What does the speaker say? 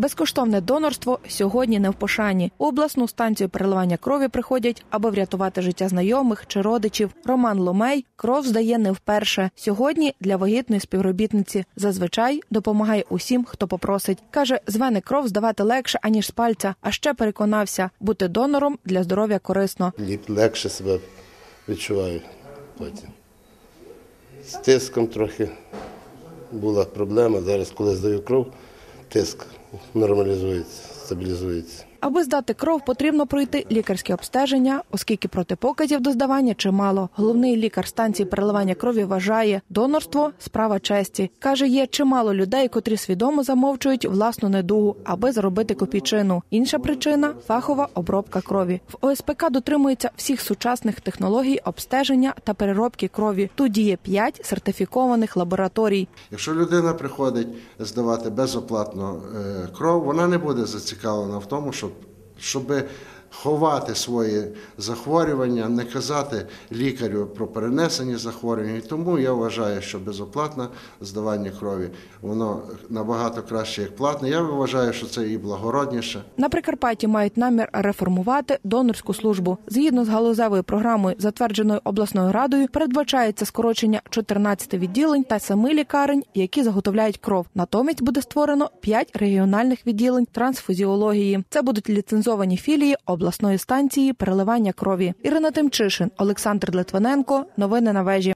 Безкоштовне донорство сьогодні не в пошані. У обласну станцію переливання крові приходять, аби врятувати життя знайомих чи родичів. Роман Ломей кров здає не вперше. Сьогодні для вагітної співробітниці зазвичай допомагає усім, хто попросить. каже, з вени кров здавати легше аніж з пальця. А ще переконався, бути донором для здоров'я корисно. Легше себе відчуваю потім. З тиском трохи була проблема. Зараз, коли здаю кров, тиск нормалізується, стабілізується. Аби здати кров, потрібно пройти лікарське обстеження, оскільки протипоказів до здавання чимало. Головний лікар станції переливання крові вважає, донорство справа честі. каже, є чимало людей, котрі свідомо замовчують власну недугу, аби заробити копійчину. Інша причина фахова обробка крові. В ОСПК дотримується всіх сучасних технологій обстеження та переробки крові. Тут діє п'ять сертифікованих лабораторій. Якщо людина приходить здавати безоплатно е, кров, вона не буде зацікавлена в тому, щоб, щоб ховати свої захворювання, не казати лікарю про перенесені захворювання. І тому я вважаю, що безоплатне здавання крові воно набагато краще як платне. Я вважаю, що це і благородніше. На Прикарпатті мають намір реформувати донорську службу. Згідно з галузевою програмою, затвердженою обласною радою, передбачається скорочення 14 відділень та 7 лікарень, які заготовляють кров. Натомість буде створено 5 регіональних відділень трансфузіології. Це будуть ліцензовані філії обласної станції переливання крові. Ірина Тимчишин, Олександр Литвиненко. Новини на вежі.